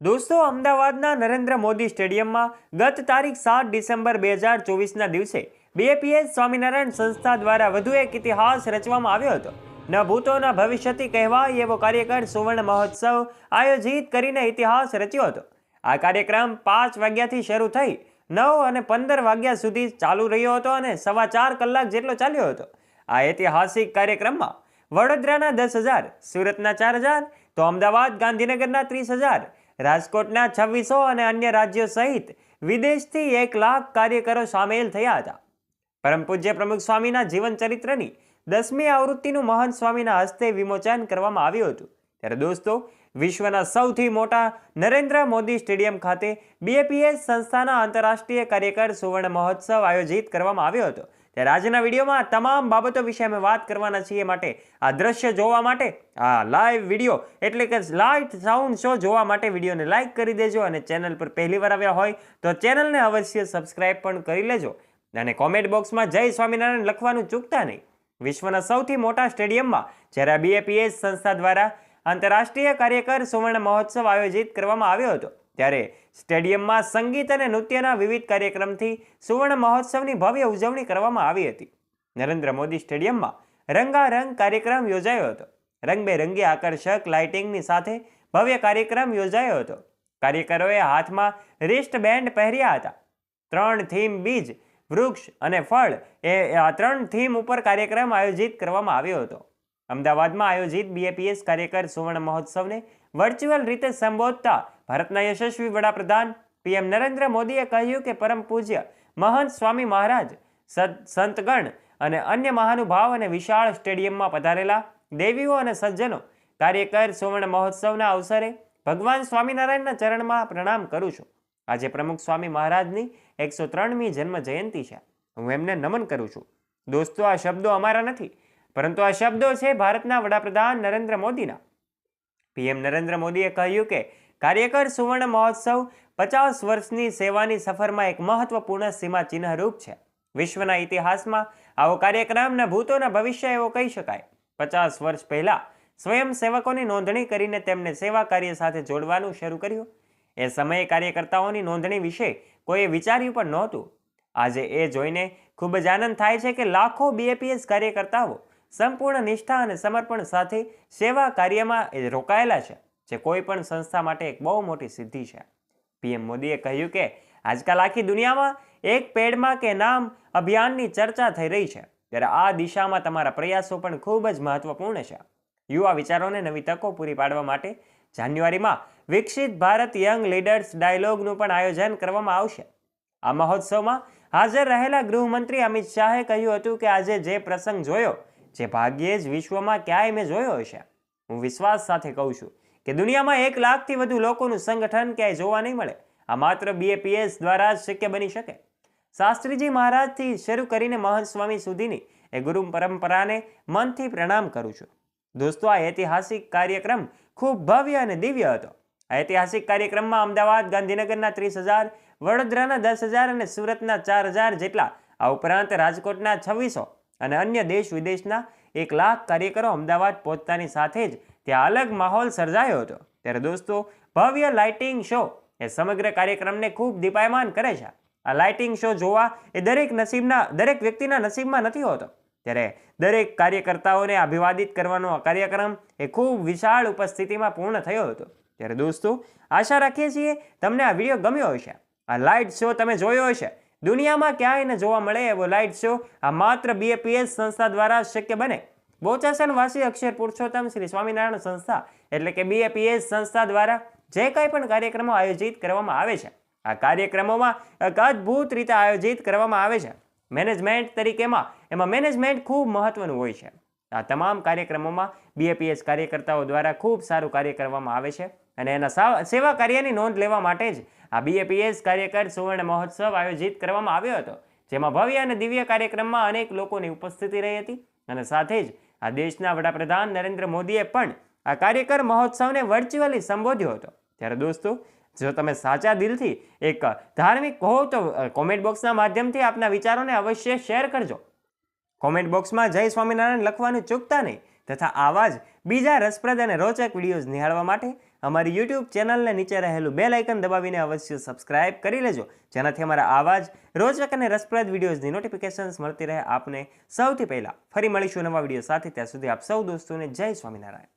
દોસ્તો, અમદાવાદના નરેન્દ્ર મોદી સ્ટેડિયમમાં ગત તારીખ સાત ડિસેમ્બર બે હજાર ચોવીસના દિવસે બીએપીએસ સ્વામિનારાયણ સંસ્થા દ્વારા વધુ એક ઇતિહાસ રચવામાં આવ્યો હતો. ન ભૂતોના ભવિષ્યથી કહેવાય એવો કાર્યક્રમ સુવર્ણ મહોત્સવ આયોજિત કરીને ઇતિહાસ રચ્યો હતો. આ કાર્યક્રમ પાંચ વાગ્યાથી શરૂ થઈ નવ અને પંદર વાગ્યા સુધી ચાલુ રહ્યો હતો અને સવા ચાર કલાક જેટલો ચાલ્યો હતો. આ ઐતિહાસિક કાર્યક્રમમાં વડોદરાના દસ હજાર, સુરતના ચાર હજાર, તો અમદાવાદ ગાંધીનગરના ત્રીસ હજાર રાજકોટના છવ્વીસો અને અન્ય રાજ્યો સહિત વિદેશથી એક લાખ કાર્યકરો સામેલ થયા હતા. પરમ પૂજ્ય પ્રમુખ સ્વામીના જીવન ચરિત્રની દસમી આવૃત્તિનું મહંત સ્વામીના હસ્તે વિમોચન કરવામાં આવ્યું હતું. ત્યારે દોસ્તો, વિશ્વના સૌથી મોટા નરેન્દ્ર મોદી સ્ટેડિયમ ખાતે બીએપીએસ સંસ્થાના આંતરરાષ્ટ્રીય કાર્યકર સુવર્ણ મહોત્સવ આયોજિત કરવામાં આવ્યો હતો. ત્યારે આજના વિડીયોમાં તમામ બાબતો વિશે અમે વાત કરવાના છીએ માટે, આ દ્રશ્ય જોવા માટે, આ લાઈવ વીડિયો એટલે કે લાઈવ સાઉન્ડ શો જોવા માટે વિડીયોને લાઈક કરી દેજો અને ચેનલ પર પહેલી વાર આવ્યા હોય તો ચેનલને અવશ્ય સબસ્ક્રાઇબ પણ કરી લેજો. અને કોમેન્ટ બોક્સમાં જય સ્વામિનારાયણ લખવાનું ચૂકતા નહીં. વિશ્વના સૌથી મોટા સ્ટેડિયમમાં જ્યારે બીએપીએસ સંસ્થા દ્વારા આંતરરાષ્ટ્રીય કાર્યકર સુવર્ણ મહોત્સવ આયોજિત કરવામાં આવ્યો હતો ત્યારે સ્ટેડિયમમાં સંગીત અને નૃત્યના વિવિધ કાર્યક્રમથી સુવર્ણ મહોત્સવની ભવ્ય ઉજવણી કરવામાં આવી હતી. નરેન્દ્ર મોદી સ્ટેડિયમમાં રંગારંગ કાર્યક્રમ યોજાયો હતો. રંગબેરંગી આકર્ષક લાઇટિંગની સાથે ભવ્ય કાર્યક્રમ યોજાયો હતો. કાર્યકરોએ હાથમાં રિસ્ટ બેન્ડ પહેર્યા હતા. ત્રણ થીમ બીજ, વૃક્ષ અને ફળ એ આ ત્રણ થીમ ઉપર કાર્યક્રમ આયોજિત કરવામાં આવ્યો હતો. અમદાવાદમાં આયોજિત બીએપીએસ કાર્યકર સુવર્ણ મહોત્સવને વર્ચ્યુઅલ રીતે સંબોધતા ભારતના યશસ્વી વડાપ્રધાન પીએમ નરેન્દ્ર મોદીએ કહ્યું કે પરમ પૂજ્ય મહંત સ્વામી મહારાજ સત- સંતગણ અને અન્ય મહાનુભાવ અને વિશાળ સ્ટેડિયમમાં પધારેલા દેવીઓ અને સજ્જનો કાર્યકર સુવર્ણ મહોત્સવના અવસરે ભગવાન સ્વામિનારાયણના ચરણમાં પ્રણામ કરું છું. આજે પ્રમુખ સ્વામી મહારાજની એકસો ત્રણમી જન્મ જયંતિ છે. હું એમને નમન કરું છું. દોસ્તો, આ શબ્દો અમારા નથી, પરંતુ આ શબ્દો છે ભારતના વડાપ્રધાન નરેન્દ્ર મોદીના. પીએમ નરેન્દ્ર મોદીએ કહ્યું કે કાર્યકર સુવર્ણ મહોત્સવ પચાસ વર્ષની સેવાની સફરમાં એક મહત્વપૂર્ણ સીમાચિહ્ન રૂપ છે. વિશ્વના ઇતિહાસમાં આવો કાર્યક્રમના ભૂતોના ભવિષ્ય એવો કહી શકાય. પચાસ વર્ષ પહેલાં સ્વયંસેવકોની નોંધણી કરીને તેમને સેવા કાર્ય સાથે જોડવાનું શરૂ કર્યું. એ સમયે કાર્યકર્તાઓની નોંધણી વિશે કોઈએ વિચાર્યું પણ નહોતું. આજે એ જોઈને ખૂબ જ આનંદ થાય છે કે લાખો બીએપીએસ કાર્યકર્તાઓ સંપૂર્ણ નિષ્ઠા અને સમર્પણ સાથે સેવા કાર્યમાં રોકાયેલા છે. જે કોઈ પણ સંસ્થા માટે એક બહુ મોટી સિદ્ધિ છે. પીએમ મોદીએ કહ્યું કે, આજકાલ આખી દુનિયામાં એક પેડમાં કે નામ અભિયાનની ચર્ચા થઈ રહી છે. ત્યારે આ દિશામાં તમારા પ્રયાસો પણ ખૂબ જ મહત્વપૂર્ણ છે. યુવા વિચારોને નવી તકો પૂરી પાડવા માટે જાન્યુઆરીમાં વિકસિત ભારત યંગ લીડર્સ ડાયલોગનું પણ આયોજન કરવામાં આવશે. આ મહોત્સવમાં હાજર રહેલા ગૃહમંત્રી અમિત શાહે કહ્યું હતું કે, આજે જે પ્રસંગ જોયો, જે ભાગ્યે જ વિશ્વમાં ક્યાંય મેં જોયો હશે. હું વિશ્વાસ સાથે કહું છું કે દુનિયામાં એક લાખથી વધુ લોકોનું સંગઠન ક્યાંય જોવા નહીં મળે. આ માત્ર બીએપીએસ દ્વારા જ શક્ય બની શકે. શાસ્ત્રીજી મહારાજથી શરૂ કરીને મહંત સ્વામી સુધીની એ ગુરુ પરંપરાને મનથી પ્રણામ કરું છું. દોસ્તો, આ ઐતિહાસિક કાર્યક્રમ ખૂબ ભવ્ય અને દિવ્ય હતો. ઐતિહાસિક કાર્યક્રમમાં અમદાવાદ, ગાંધીનગરના ત્રીસ હજાર, વડોદરાના દસ હજાર અને સુરતના ચાર હજાર જેટલા, આ ઉપરાંત રાજકોટના છવ્વીસો અને અન્ય દેશ વિદેશના એક લાખ કાર્યકરો અમદાવાદ પહોંચતાની સાથે જ ત્યાં અલગ માહોલ સર્જાયો હતો. ત્યારે દોસ્તો, ભવ્ય લાઇટિંગ શો એ સમગ્ર કાર્યક્રમને ખૂબ દીપાયમાન કરે છે. આ લાઇટિંગ શો જોવા એ દરેક નસીબના, દરેક વ્યક્તિના નસીબમાં નથી હોતો. ત્યારે દરેક કાર્યકર્તાઓને અભિવાદિત કરવાનો આ કાર્યક્રમ એ ખૂબ વિશાળ ઉપસ્થિતિમાં પૂર્ણ થયો હતો. ત્યારે દોસ્તો, આશા રાખીએ છીએ તમને આ વીડિયો ગમ્યો હશે. આ લાઇટ શો તમે જોયો હશે. દુનિયામાં ક્યાંય જોવા મળે એવો લાઇટ શો આ માત્ર બીએપીએસ સંસ્થા દ્વારા શક્ય બને. બોચાસન વાસી અક્ષર પુરુષોત્તમ શ્રી સ્વામિનારાયણ સંસ્થા, એટલે કે બીએપીએસ સંસ્થા દ્વારા જે કંઈ પણ કાર્યક્રમો આયોજિત કરવામાં આવે છે, આ કાર્યક્રમોમાં એક અદ્ભુત રીતે આયોજિત કરવામાં આવે છે. મેનેજમેન્ટ તરીકેમાં એમાં મેનેજમેન્ટ ખૂબ મહત્વનું હોય છે. આ તમામ કાર્યક્રમોમાં બીએપીએસ કાર્યકર્તાઓ દ્વારા ખૂબ સારું કાર્ય કરવામાં આવે છે અને એના સેવા કાર્યની નોંધ લેવા માટે જ આ બીએપીએસ કાર્યકર સુવર્ણ મહોત્સવ આયોજિત કરવામાં આવ્યો હતો, જેમાં ભવ્ય અને દિવ્ય કાર્યક્રમમાં અનેક લોકોની ઉપસ્થિતિ રહી હતી અને સાથે જ આ દેશના વડાપ્રધાન નરેન્દ્ર મોદીએ પણ આ કાર્યકર મહોત્સવને વર્ચ્યુઅલી સંબોધ્યો હતો. ત્યારે દોસ્તો, જો તમે સાચા દિલથી એક ધાર્મિક હો તો કોમેન્ટ બોક્સના માધ્યમથી આપના વિચારોને અવશ્ય શેર કરજો. કોમેન્ટ બોક્સમાં જય સ્વામિનારાયણ લખવાનું ચૂકતા નહીં તથા આવા જ બીજા રસપ્રદ અને રોચક વિડીયોઝ નિહાળવા માટે અમારી યુટ્યુબ ચેનલને નીચે રહેલું બેલ આઇકન દબાવીને અવશ્ય સબસ્ક્રાઇબ કરી લેજો. જેનાથી અમારા આવા જ રોચક અને રસપ્રદ વિડીયોઝની નોટિફિકેશન્સ મળતી રહે આપને સૌથી પહેલાં. ફરી મળીશું નવા વીડિયો સાથે. ત્યાં સુધી આપ સૌ દોસ્તોને જય સ્વામિનારાયણ.